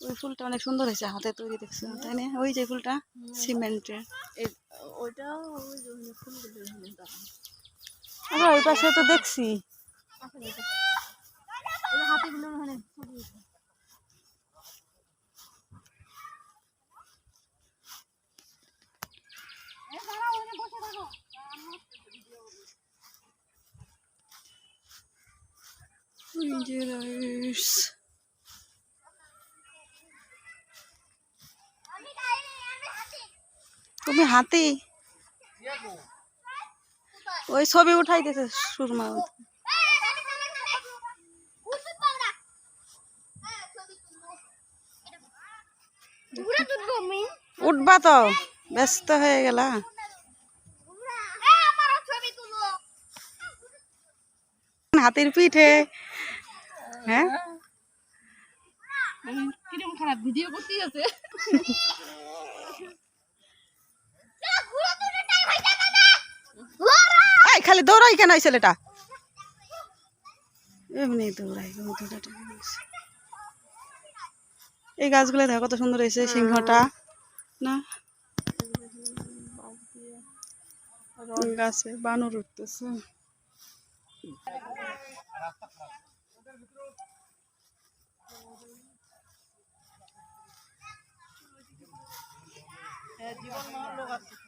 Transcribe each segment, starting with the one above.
ওই ফুলটা অনেক সুন্দর হয়েছে হাতে তৈরি দেখছ তাই না? ওই যে ফুলটা সিমেন্টের এ- ওইটাও ওই যে ওখানে ফুলগুলো ওখানে দাঁড়ানো। আমরা ওই পাশে তো দেখছি। এটা- ওই হাতিগুলো ওখানে ছবি উঠে। ওই যে রাইস আমি গাড়ি আমি হাতি তুমি হাতি? ওই ছবি সুরমা ঘুরে তুলবো আমি উঠবা তো, ব্যস্ত হয়ে গেলা। হাতির পিঠে হ্যাঁ? খারাপ ভিডিও করতেই আছে? এই খালি দৌড়াই কেন এই ছেলেটা? এমনি দৌড়াই কেন এই গাছগুলো দেখো কত সুন্দর হয়েছে সিংহটা না? গাছে বানর উঠতেছে। ঘুরে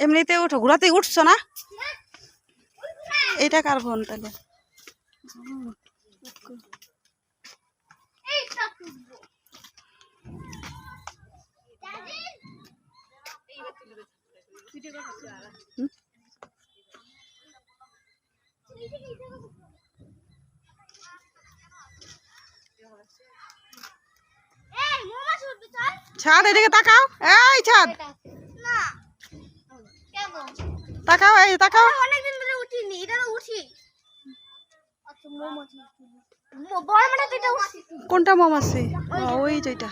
এমনিতে উঠো ঘোরাতে উঠছো না? এটা কার ফোন তাহলে? ছাদ এদিকে তাকাও। এই ছাদ। তাকাও এই তাকাও। অনেকদিন ধরে উঠিনি এটা তো উঠি। আচ্ছা কোনটা মৌমাছি আছে ওই যেটা